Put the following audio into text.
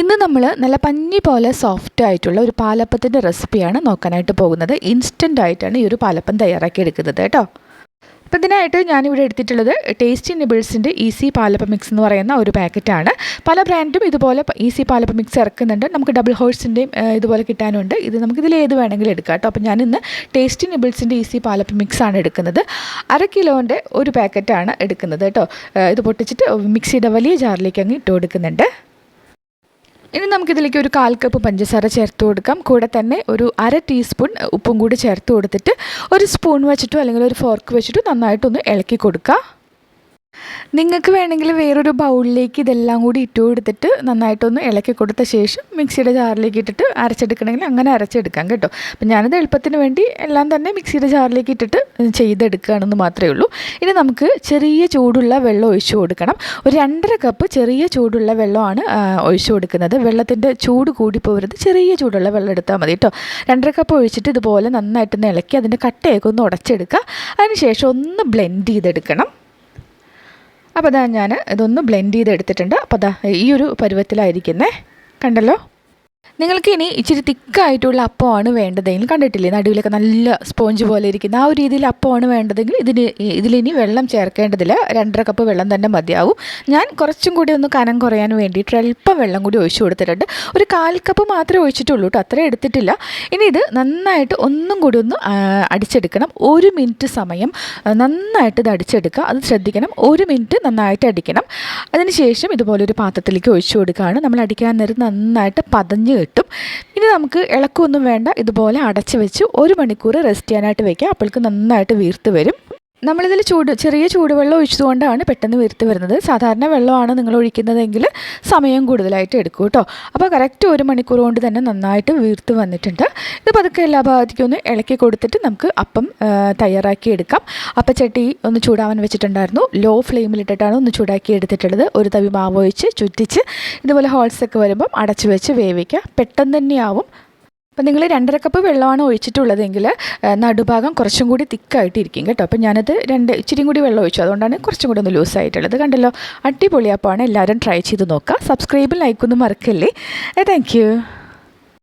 ഇന്ന് നമ്മൾ നല്ല പഞ്ഞി പോലെ സോഫ്റ്റ് ആയിട്ടുള്ള ഒരു പാലപ്പത്തിന്റെ റെസിപ്പിയാണ് നോക്കാനായിട്ട് പോകുന്നത്. ഇൻസ്റ്റന്റ് ആയിട്ടാണ് ഈ ഒരു പാലപ്പം തയ്യാറാക്കി എടുക്കുന്നത് കേട്ടോ. അപ്പോൾ ഇതിനായിട്ട് ഞാനിവിടെ എടുത്തിട്ടുള്ളത് ടേസ്റ്റി നിബിൾസിന്റെ ഈസി പാലപ്പം മിക്സ് എന്ന് പറയുന്ന ഒരു പാക്കറ്റാണ് പല ബ്രാൻഡും ഇതുപോലെ ഈസി പാലപ്പം മിക്സ് ഇറക്കുന്നുണ്ട്. നമുക്ക് ഡബിൾ ഹോഴ്സിന്റെയും ഇതുപോലെ കിട്ടാനുണ്ട്. ഇത് നമുക്ക് ഇതിൽ ഏത് വേണമെങ്കിലും എടുക്കാം കേട്ടോ. അപ്പോൾ ഞാനിന്ന് ടേസ്റ്റി നിബിൾസിന്റെ ഈസി പാലപ്പം മിക്സ് ആണ് എടുക്കുന്നത്. അര കിലോന്റെ ഒരു പാക്കറ്റാണ് എടുക്കുന്നത് കേട്ടോ. ഇത് പൊട്ടിച്ചിട്ട് മിക്സിയുടെ വലിയ ജാറിലേക്ക് അങ്ങ് ഇട്ട് കൊടുക്കുന്നുണ്ട്. ഇനി നമുക്കിതിലേക്ക് ഒരു കാൽ കപ്പ് പഞ്ചസാര ചേർത്ത് കൊടുക്കാം. കൂടെ തന്നെ ഒരു അര ടീസ്പൂൺ ഉപ്പും കൂടി ചേർത്ത് കൊടുത്തിട്ട് ഒരു സ്പൂൺ വെച്ചിട്ടോ അല്ലെങ്കിൽ ഒരു ഫോർക്ക് വെച്ചിട്ടോ നന്നായിട്ടൊന്ന് ഇളക്കി കൊടുക്കുക നിങ്ങൾക്ക് വേണമെങ്കിൽ വേറൊരു ബൗളിലേക്ക് ഇതെല്ലാം കൂടി ഇട്ട് കൊടുത്തിട്ട് നന്നായിട്ടൊന്ന് ഇളക്കി കൊടുത്ത ശേഷം മിക്സിയുടെ ജാറിലേക്ക് ഇട്ടിട്ട് അരച്ചെടുക്കണമെങ്കിൽ അങ്ങനെ അരച്ചെടുക്കാം കേട്ടോ. അപ്പം ഞാനത് എളുപ്പത്തിന് വേണ്ടി എല്ലാം തന്നെ മിക്സിയുടെ ജാറിലേക്ക് ഇട്ടിട്ട് ചെയ്തെടുക്കുകയാണെന്ന് മാത്രമേ ഉള്ളൂ. ഇനി നമുക്ക് ചെറിയ ചൂടുള്ള വെള്ളം ഒഴിച്ചു കൊടുക്കണം. ഒരു രണ്ടര കപ്പ് ചെറിയ ചൂടുള്ള വെള്ളമാണ് ഒഴിച്ചു കൊടുക്കുന്നത്. വെള്ളത്തിന്റെ ചൂട് കൂടി പോകരുത് ചെറിയ ചൂടുള്ള വെള്ളം എടുത്താൽ മതി കേട്ടോ. രണ്ടര കപ്പ് ഒഴിച്ചിട്ട് ഇതുപോലെ നന്നായിട്ടൊന്ന് ഇളക്കി അതിന്റെ കട്ടയൊക്കെ ഒന്ന് ഉടച്ചെടുക്കുക. അതിനുശേഷം ഒന്ന് ബ്ലെൻഡ് ചെയ്തെടുക്കണം. അപ്പോൾ അതാ ഞാൻ ഇതൊന്ന് ബ്ലെൻഡ് ചെയ്ത് എടുത്തിട്ടുണ്ട് അപ്പോൾ അതാ ഈ ഒരു പരുവത്തിലായിരിക്കുന്നേ. കണ്ടല്ലോ? നിങ്ങൾക്ക് ഇനി ഇച്ചിരി തിക്കായിട്ടുള്ള അപ്പമാണ് വേണ്ടതെങ്കിൽ കണ്ടിട്ടില്ലേ? നടുവിലൊക്കെ നല്ല സ്പോഞ്ച് പോലെ ഇരിക്കുന്ന ആ ഒരു രീതിയിൽ അപ്പമാണ് വേണ്ടതെങ്കിൽ ഇതിന് ഇതിലിനി വെള്ളം ചേർക്കേണ്ടതില്ല. രണ്ടര കപ്പ് വെള്ളം തന്നെ മതിയാവും. ഞാൻ കുറച്ചും കൂടി ഒന്ന് കനം കുറയാൻ വേണ്ടിയിട്ട് അല്പം വെള്ളം കൂടി ഒഴിച്ചു കൊടുത്തിട്ടുണ്ട്. ഒരു കാൽ കപ്പ് മാത്രമേ ഒഴിച്ചിട്ടുള്ളൂ കേട്ടോ അത്രയും എടുത്തിട്ടില്ല. ഇനി ഇത് നന്നായിട്ട് ഒന്നും കൂടി ഒന്ന് അടിച്ചെടുക്കണം. ഒരു മിനിറ്റ് സമയം നന്നായിട്ട് ഇത് അടിച്ചെടുക്കുക. അത് ശ്രദ്ധിക്കണം. ഒരു മിനിറ്റ് നന്നായിട്ട് അടിക്കണം. അതിനുശേഷം ഇതുപോലെ ഒരു പാത്രത്തിലേക്ക് ഒഴിച്ചു കൊടുക്കുകയാണ്. നമ്മൾ അടിക്കാൻ നേരം നന്നായിട്ട് പതഞ്ഞ് കിട്ടും. ഇനി നമുക്ക് ഇളക്കൊന്നും വേണ്ട. ഇതുപോലെ അടച്ച് വെച്ച് ഒരു മണിക്കൂർ റെസ്റ്റ് ചെയ്യാനായിട്ട് വെക്കാം. അപ്പോൾക്ക് നന്നായിട്ട് വീർത്ത് വരും. നമ്മളിതിൽ ചൂട് ചെറിയ ചൂടുവെള്ളം ഒഴിച്ചതുകൊണ്ടാണ് പെട്ടെന്ന് വീർത്ത് വരുന്നത്. സാധാരണ വെള്ളമാണ് നിങ്ങൾ ഒഴിക്കുന്നതെങ്കിൽ സമയം കൂടുതലായിട്ട് എടുക്കും കേട്ടോ. അപ്പോൾ കറക്റ്റ് ഒരു മണിക്കൂർ കൊണ്ട് തന്നെ നന്നായിട്ട് വീർത്ത് വന്നിട്ടുണ്ട്. ഇത് പതുക്കെ എല്ലാ ഭാഗത്തേക്കും ഒന്ന് ഇളക്കി കൊടുത്തിട്ട് നമുക്ക് അപ്പം തയ്യാറാക്കി എടുക്കാം. അപ്പച്ചട്ടി ഒന്ന് ചൂടാവാൻ വെച്ചിട്ടുണ്ടായിരുന്നു. ലോ ഫ്ലെയിമിലിട്ടിട്ടാണ് ഒന്ന് ചൂടാക്കി എടുത്തിട്ടുള്ളത്. ഒരു തവി മാവ് ഒഴിച്ച് ചുറ്റിച്ച് ഇതുപോലെ ഹോൾസൊക്കെ വരുമ്പം അടച്ചു വെച്ച് വേവിക്കുക. പെട്ടെന്ന് തന്നെയാവും അപ്പം നിങ്ങൾ രണ്ടര കപ്പ് വെള്ളമാണ് ഒഴിച്ചിട്ടുള്ളതെങ്കിൽ നടുഭാഗം കുറച്ചും കൂടി തിക്കായിട്ടിരിക്കും കേട്ടോ. അപ്പം ഞാനത് രണ്ട് ഇച്ചിരി കൂടി വെള്ളം ഒഴിച്ചു. അതുകൊണ്ടാണ് കുറച്ചും കൂടി ഒന്ന് ലൂസായിട്ടുള്ളത് കണ്ടല്ലോ അടിപൊളിയപ്പമാണ് എല്ലാവരും ട്രൈ ചെയ്ത് നോക്കുക. സബ്സ്ക്രൈബും ലൈക്കൊന്നും മറക്കല്ലേ? താങ്ക്